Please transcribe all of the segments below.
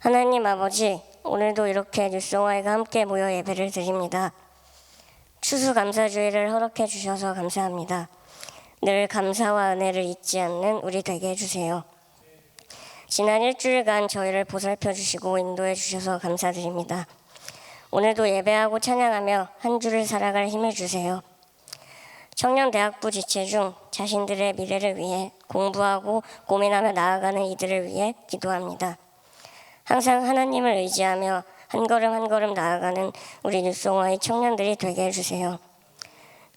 하나님 아버지, 오늘도 이렇게 뉴송아이가 함께 모여 예배를 드립니다. 추수감사주의를 허락해 주셔서 감사합니다. 늘 감사와 은혜를 잊지 않는 우리 되게 해주세요. 지난 일주일간 저희를 보살펴 주시고 인도해 주셔서 감사드립니다. 오늘도 예배하고 찬양하며 한 주를 살아갈 힘을 주세요. 청년대학부 지체 중 자신들의 미래를 위해 공부하고 고민하며 나아가는 이들을 위해 기도합니다. 항상 하나님을 의지하며 한 걸음 한 걸음 나아가는 우리 뉴송화의 청년들이 되게 해주세요.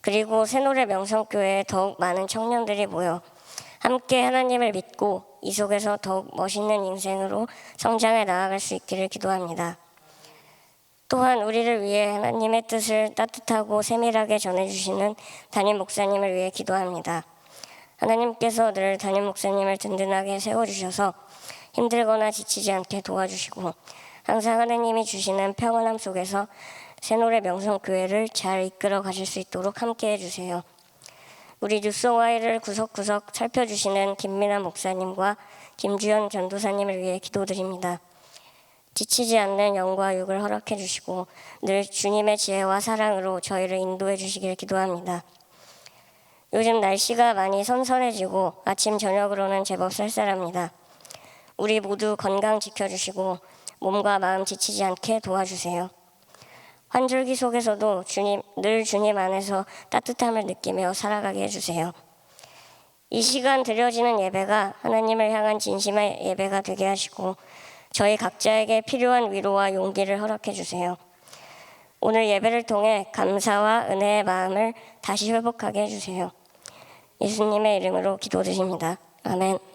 그리고 새노래 명성교회에 더욱 많은 청년들이 모여 함께 하나님을 믿고 이 속에서 더욱 멋있는 인생으로 성장해 나아갈 수 있기를 기도합니다. 또한 우리를 위해 하나님의 뜻을 따뜻하고 세밀하게 전해주시는 담임 목사님을 위해 기도합니다. 하나님께서 늘 담임 목사님을 든든하게 세워주셔서 힘들거나 지치지 않게 도와주시고 항상 하나님이 주시는 평안함 속에서 새노래 명성교회를 잘 이끌어 가실 수 있도록 함께 해 주세요. 우리 뉴송아이를 구석구석 살펴주시는 김민아 목사님과 김주현 전도사님을 위해 기도드립니다. 지치지 않는 영과 육을 허락해 주시고 늘 주님의 지혜와 사랑으로 저희를 인도해 주시길 기도합니다. 요즘 날씨가 많이 선선해지고 아침 저녁으로는 제법 쌀쌀합니다. 우리 모두 건강 지켜주시고 몸과 마음 지치지 않게 도와주세요. 환절기 속에서도 주님 늘 주님 안에서 따뜻함을 느끼며 살아가게 해주세요. 이 시간 드려지는 예배가 하나님을 향한 진심의 예배가 되게 하시고 저희 각자에게 필요한 위로와 용기를 허락해 주세요. 오늘 예배를 통해 감사와 은혜의 마음을 다시 회복하게 해주세요. 예수님의 이름으로 기도드립니다. 아멘.